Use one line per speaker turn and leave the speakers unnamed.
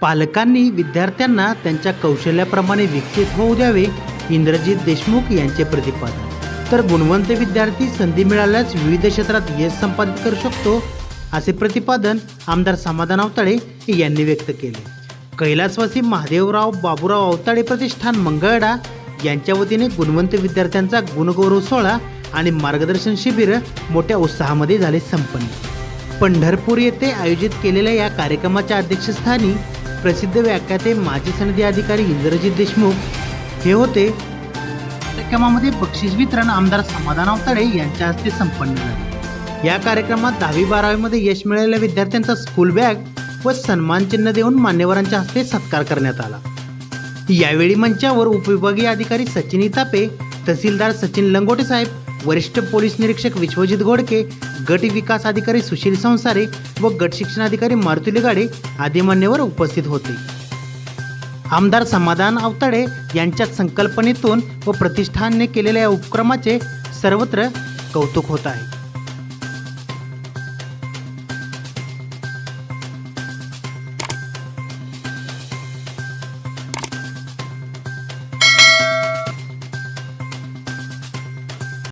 पालकांनी विद्यार्थ्यांना त्यांच्या कौशल्याप्रमाणे विकसित होऊ द्यावे इंद्रजित देशमुख यांचे प्रतिपादन. तर गुणवंत विद्यार्थी संधी मिळाल्यास विविध क्षेत्रात यश संपादित करू शकतो असे प्रतिपादन आमदार समाधान अवताळे यांनी व्यक्त केले. कैलासवासी महादेवराव बाबूराव अवताळे प्रतिष्ठान मंगळडा यांच्या वतीने गुणवंत विद्यार्थ्यांचा गुणगौरव सोहळा आणि मार्गदर्शन शिबिर मोठ्या उत्साहामध्ये झाले संपन्न. पंढरपूर येथे आयोजित केलेल्या या कार्यक्रमाच्या अध्यक्षस्थानी प्रसिद्ध व्याख्याते माजी सनदी अधिकारी इंद्रजित देशमुख. हे होते कार्यक्रमामध्ये बक्षीस वितरण आमदार समाधान अवताडे यांच्या हस्ते संपन्न झाले. या कार्यक्रमात दहावी बारावीमध्ये यश मिळालेल्या विद्यार्थ्यांचा स्कूल बॅग व सन्मानचिन्ह देऊन मान्यवरांच्या हस्ते सत्कार करण्यात आला. यावेळी मंचावर उपविभागीय अधिकारी सचिन इतापे तहसीलदार सचिन लंगोटे साहेब वरिष्ठ पोलीस निरीक्षक विश्वजित घोडके गट विकास अधिकारी सुशील संसारे व गट शिक्षणाधिकारी मारुती लिगाडे आदी मान्यवर उपस्थित होते. आमदार समाधान अवताडे यांच्या संकल्पनेतून व प्रतिष्ठानने केलेल्या या उपक्रमाचे सर्वत्र कौतुक होत आहे.